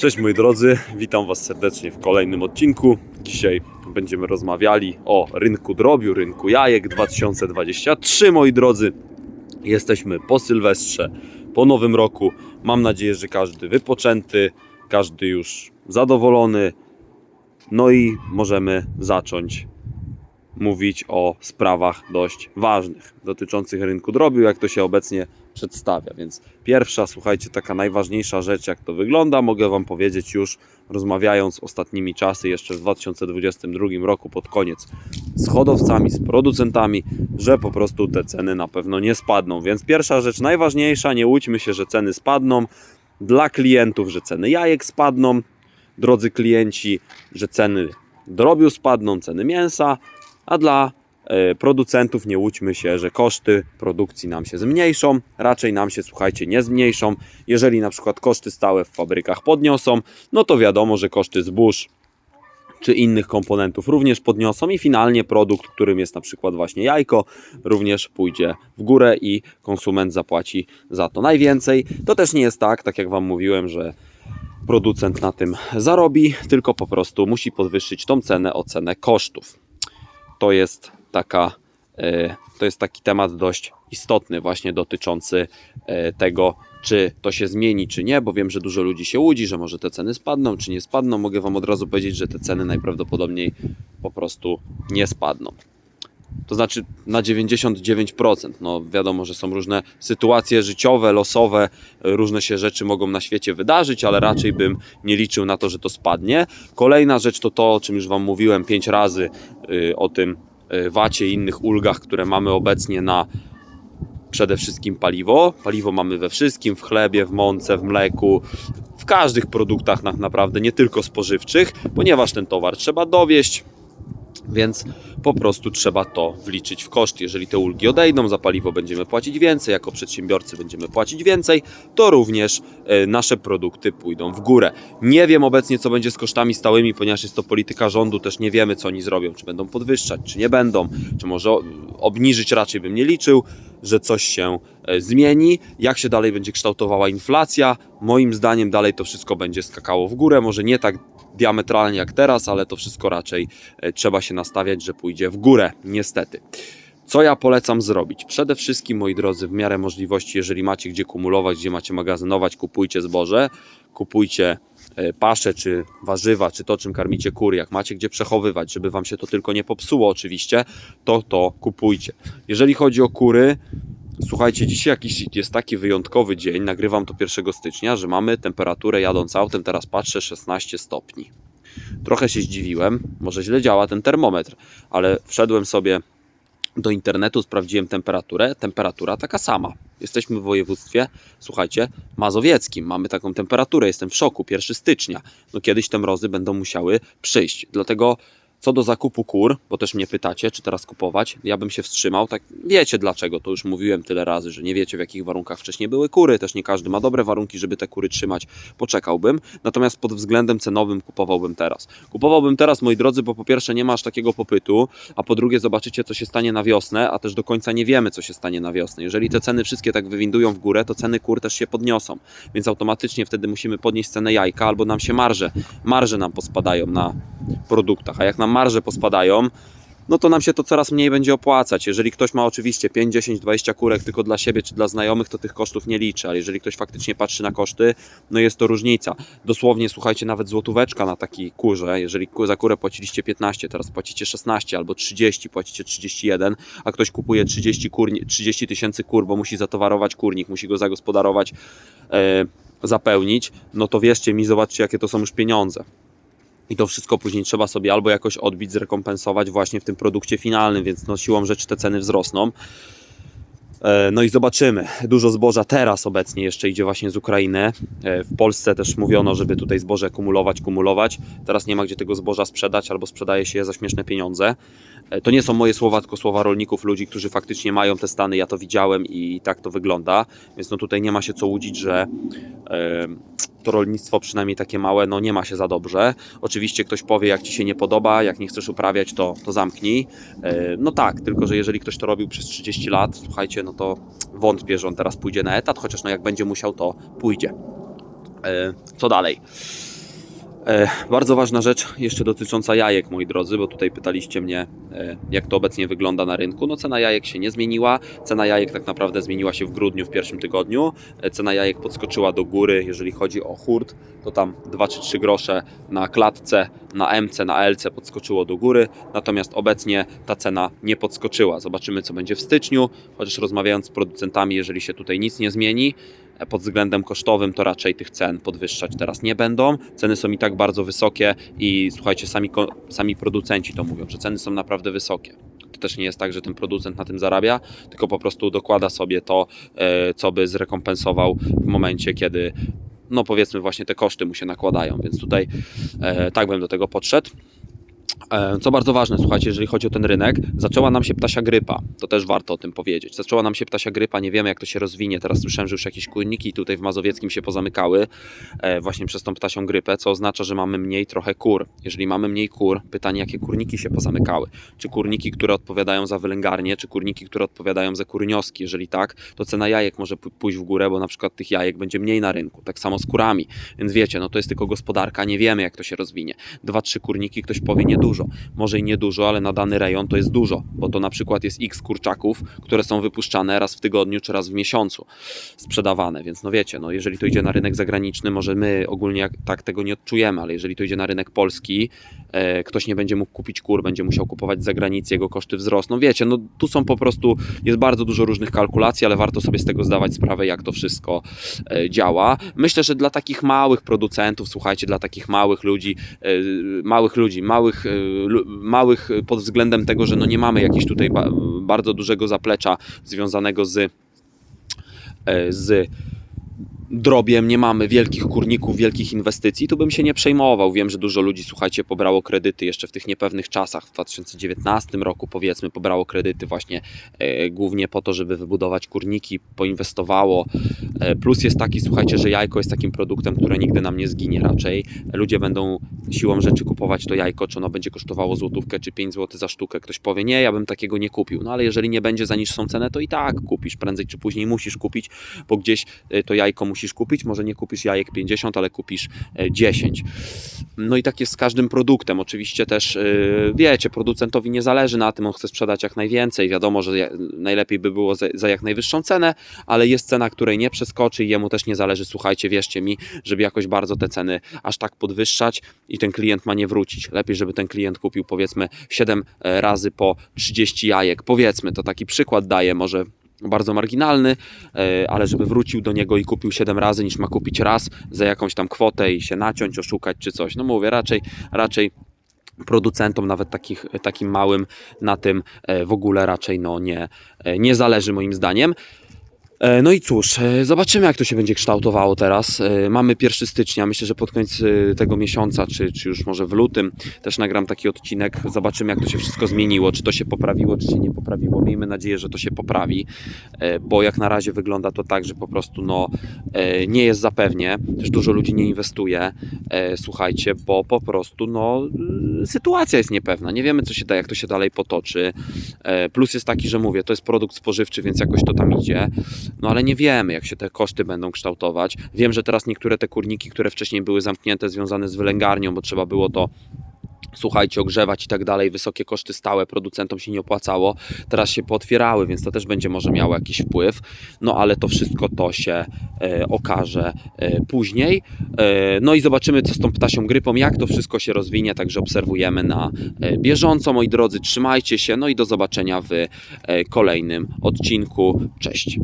Cześć moi drodzy, witam Was serdecznie w kolejnym odcinku. Dzisiaj będziemy rozmawiali o rynku drobiu, rynku jajek 2023. Moi drodzy, jesteśmy po Sylwestrze, po Nowym Roku. Mam nadzieję, że każdy wypoczęty, każdy już zadowolony. No i możemy zacząć mówić o sprawach dość ważnych dotyczących rynku drobiu, jak to się obecnie przedstawia. Więc pierwsza, słuchajcie, taka najważniejsza rzecz, jak to wygląda, mogę Wam powiedzieć już rozmawiając ostatnimi czasy, jeszcze w 2022 roku pod koniec z hodowcami, z producentami, że po prostu te ceny na pewno nie spadną. Więc pierwsza rzecz najważniejsza, nie łudźmy się, że ceny spadną. Dla klientów, że ceny jajek spadną, drodzy klienci, że ceny drobiu spadną, ceny mięsa, a dla producentów nie łudźmy się, że koszty produkcji nam się zmniejszą, raczej nam się, słuchajcie, nie zmniejszą. Jeżeli na przykład koszty stałe w fabrykach podniosą, no to wiadomo, że koszty zbóż czy innych komponentów również podniosą i finalnie produkt, którym jest na przykład właśnie jajko, również pójdzie w górę i konsument zapłaci za to najwięcej. To też nie jest tak, tak jak Wam mówiłem, że producent na tym zarobi, tylko po prostu musi podwyższyć tą cenę o cenę kosztów to jest taka, e, to jest taki temat dość istotny właśnie dotyczący e, tego, czy to się zmieni, czy nie, bo wiem, że dużo ludzi się łudzi, że może te ceny spadną, czy nie spadną. Mogę Wam od razu powiedzieć, że te ceny najprawdopodobniej po prostu nie spadną. To znaczy na 99%. No wiadomo, że są różne sytuacje życiowe, losowe, różne się rzeczy mogą na świecie wydarzyć, ale raczej bym nie liczył na to, że to spadnie. Kolejna rzecz to to, o czym już Wam mówiłem pięć razy, y, o tym wacie i innych ulgach, które mamy obecnie na przede wszystkim paliwo. Paliwo mamy we wszystkim, w chlebie, w mące, w mleku, w każdych produktach tak naprawdę, nie tylko spożywczych, ponieważ ten towar trzeba dowieść, więc po prostu trzeba to wliczyć w koszt. Jeżeli te ulgi odejdą, za paliwo będziemy płacić więcej, jako przedsiębiorcy będziemy płacić więcej, to również e, nasze produkty pójdą w górę. Nie wiem obecnie, co będzie z kosztami stałymi, ponieważ jest to polityka rządu, też nie wiemy, co oni zrobią, czy będą podwyższać, czy nie będą, czy może obniżyć raczej bym nie liczył, że coś się e, zmieni. Jak się dalej będzie kształtowała inflacja, moim zdaniem dalej to wszystko będzie skakało w górę, może nie tak diametralnie jak teraz, ale to wszystko raczej e, trzeba się nastawiać, że pójdzie w górę, niestety. Co ja polecam zrobić? Przede wszystkim, moi drodzy, w miarę możliwości, jeżeli macie gdzie kumulować, gdzie macie magazynować, kupujcie zboże, kupujcie e, pasze, czy warzywa, czy to, czym karmicie kury. Jak macie gdzie przechowywać, żeby wam się to tylko nie popsuło, oczywiście, to to kupujcie. Jeżeli chodzi o kury, Słuchajcie, dzisiaj jakiś jest taki wyjątkowy dzień, nagrywam to 1 stycznia, że mamy temperaturę jadąc autem, teraz patrzę 16 stopni. Trochę się zdziwiłem, może źle działa ten termometr, ale wszedłem sobie do internetu, sprawdziłem temperaturę, temperatura taka sama. Jesteśmy w województwie, słuchajcie, mazowieckim, mamy taką temperaturę, jestem w szoku, 1 stycznia. No kiedyś te mrozy będą musiały przyjść, dlatego co do zakupu kur, bo też mnie pytacie, czy teraz kupować, ja bym się wstrzymał. Tak wiecie dlaczego, to już mówiłem tyle razy, że nie wiecie w jakich warunkach wcześniej były kury, też nie każdy ma dobre warunki, żeby te kury trzymać. Poczekałbym. Natomiast pod względem cenowym kupowałbym teraz. Kupowałbym teraz, moi drodzy, bo po pierwsze nie ma aż takiego popytu, a po drugie zobaczycie, co się stanie na wiosnę, a też do końca nie wiemy, co się stanie na wiosnę. Jeżeli te ceny wszystkie tak wywindują w górę, to ceny kur też się podniosą, więc automatycznie wtedy musimy podnieść cenę jajka, albo nam się marże, marże nam pospadają na produktach, a jak nam marże pospadają, no to nam się to coraz mniej będzie opłacać. Jeżeli ktoś ma oczywiście 5, 10, 20 kurek tylko dla siebie czy dla znajomych, to tych kosztów nie liczy, ale jeżeli ktoś faktycznie patrzy na koszty, no jest to różnica. Dosłownie, słuchajcie, nawet złotóweczka na takiej kurze, jeżeli za kurę płaciliście 15, teraz płacicie 16 albo 30, płacicie 31, a ktoś kupuje 30 kur, 30 tysięcy kur, bo musi zatowarować kurnik, musi go zagospodarować, e, zapełnić, no to wierzcie mi, zobaczcie jakie to są już pieniądze. I to wszystko później trzeba sobie albo jakoś odbić, zrekompensować właśnie w tym produkcie finalnym, więc no siłą rzeczy te ceny wzrosną. E, No i zobaczymy. Dużo zboża teraz obecnie jeszcze idzie właśnie z Ukrainy. E, W Polsce też mówiono, żeby tutaj zboże kumulować, kumulować. Teraz nie ma gdzie tego zboża sprzedać albo sprzedaje się je za śmieszne pieniądze. E, To nie są moje słowa, tylko słowa rolników, ludzi, którzy faktycznie mają te stany. Ja to widziałem i tak to wygląda. Więc no tutaj nie ma się co łudzić, że to rolnictwo, przynajmniej takie małe, no nie ma się za dobrze. Oczywiście ktoś powie, jak ci się nie podoba, jak nie chcesz uprawiać, to, to zamknij. E, No tak, tylko że jeżeli ktoś to robił przez 30 lat, słuchajcie, no to wątpię, że on teraz pójdzie na etat, chociaż no jak będzie musiał, to pójdzie. E, Co dalej? E, bardzo ważna rzecz jeszcze dotycząca jajek, moi drodzy, bo tutaj pytaliście mnie, e, jak to obecnie wygląda na rynku. No cena jajek się nie zmieniła. Cena jajek tak naprawdę zmieniła się w grudniu, w pierwszym tygodniu. E, cena jajek podskoczyła do góry, jeżeli chodzi o hurt, to tam 2 czy 3 grosze na klatce, na MC, na LC podskoczyło do góry. Natomiast obecnie ta cena nie podskoczyła. Zobaczymy, co będzie w styczniu, chociaż rozmawiając z producentami, jeżeli się tutaj nic nie zmieni, pod względem kosztowym, to raczej tych cen podwyższać teraz nie będą. Ceny są i tak bardzo wysokie i słuchajcie, sami, sami producenci to mówią, że ceny są naprawdę wysokie. To też nie jest tak, że ten producent na tym zarabia, tylko po prostu dokłada sobie to, e, co by zrekompensował w momencie, kiedy no powiedzmy właśnie te koszty mu się nakładają, więc tutaj e, tak bym do tego podszedł. E, Co bardzo ważne, słuchajcie, jeżeli chodzi o ten rynek, zaczęła nam się ptasia grypa. To też warto o tym powiedzieć. Zaczęła nam się ptasia grypa, nie wiemy jak to się rozwinie. Teraz słyszałem, że już jakieś kurniki tutaj w Mazowieckim się pozamykały e, właśnie przez tą ptasią grypę, co oznacza, że mamy mniej trochę kur. Jeżeli mamy mniej kur, pytanie jakie kurniki się pozamykały. Czy kurniki, które odpowiadają za wylęgarnię, czy kurniki, które odpowiadają za kurnioski. Jeżeli tak, to cena jajek może pójść w górę, bo na przykład tych jajek będzie mniej na rynku. Tak samo z kurami. Więc wiecie, no to jest tylko gospodarka, nie wiemy jak to się rozwinie. Dwa, trzy kurniki, ktoś powie niedużo. Może i niedużo, ale na dany rejon to jest dużo, bo to na przykład jest x kurczaków, które są wypuszczane raz w tygodniu czy raz w miesiącu sprzedawane, więc no wiecie, no jeżeli to idzie na rynek zagraniczny, może my ogólnie tak tego nie odczujemy, ale jeżeli to idzie na rynek polski, e, ktoś nie będzie mógł kupić kur, będzie musiał kupować z zagranicy, jego koszty wzrosną. Wiecie, no tu są po prostu, jest bardzo dużo różnych kalkulacji, ale warto sobie z tego zdawać sprawę, jak to wszystko e, działa. Myślę, że dla takich małych producentów, słuchajcie, dla takich małych ludzi, e, małych ludzi, małych, e, małych pod względem tego, że no nie mamy jakiegoś tutaj ba- bardzo dużego zaplecza związanego z, e, z drobiem, nie mamy wielkich kurników, wielkich inwestycji, to bym się nie przejmował. Wiem, że dużo ludzi, słuchajcie, pobrało kredyty jeszcze w tych niepewnych czasach, w 2019 roku powiedzmy, pobrało kredyty właśnie e, głównie po to, żeby wybudować kurniki, poinwestowało. E, plus jest taki, słuchajcie, że jajko jest takim produktem, które nigdy nam nie zginie raczej. Ludzie będą siłą rzeczy kupować to jajko, czy ono będzie kosztowało złotówkę, czy 5 zł za sztukę. Ktoś powie, nie, ja bym takiego nie kupił. No ale jeżeli nie będzie za niższą cenę, to i tak kupisz. Prędzej czy później musisz kupić, bo gdzieś e, to jajko musisz kupić. Może nie kupisz jajek 50, ale kupisz e, 10. No i tak jest z każdym produktem. Oczywiście też, e, wiecie, producentowi nie zależy na tym, on chce sprzedać jak najwięcej. Wiadomo, że najlepiej by było za, jak najwyższą cenę, ale jest cena, której nie przeskoczy i jemu też nie zależy, słuchajcie, wierzcie mi, żeby jakoś bardzo te ceny aż tak podwyższać i ten klient ma nie wrócić. Lepiej, żeby ten klient kupił powiedzmy 7 razy po 30 jajek. Powiedzmy, to taki przykład daję, może bardzo marginalny, e, ale żeby wrócił do niego i kupił 7 razy, niż ma kupić raz za jakąś tam kwotę i się naciąć, oszukać czy coś. No mówię, raczej, raczej producentom, nawet takich, takim małym, na tym e, w ogóle raczej no nie, e, nie zależy moim zdaniem. E, No i cóż, e, zobaczymy jak to się będzie kształtowało teraz. E, Mamy 1 stycznia, myślę, że pod koniec tego miesiąca, czy, czy już może w lutym też nagram taki odcinek. Zobaczymy jak to się wszystko zmieniło, czy to się poprawiło, czy się nie poprawiło. Miejmy nadzieję, że to się poprawi, bo jak na razie wygląda to tak, że po prostu no, nie jest zapewnie. Też dużo ludzi nie inwestuje, słuchajcie, bo po prostu no, sytuacja jest niepewna. Nie wiemy co się da, jak to się dalej potoczy. Plus jest taki, że mówię, to jest produkt spożywczy, więc jakoś to tam idzie. No ale nie wiemy, jak się te koszty będą kształtować. Wiem, że teraz niektóre te kurniki, które wcześniej były zamknięte, związane z wylęgarnią, bo trzeba było to słuchajcie, ogrzewać i tak dalej, wysokie koszty stałe, producentom się nie opłacało, teraz się pootwierały, więc to też będzie może miało jakiś wpływ, no ale to wszystko to się e, okaże e, później. E, no i zobaczymy, co z tą ptasią grypą, jak to wszystko się rozwinie, także obserwujemy na e, bieżąco, moi drodzy, trzymajcie się, no i do zobaczenia w e, kolejnym odcinku. Cześć!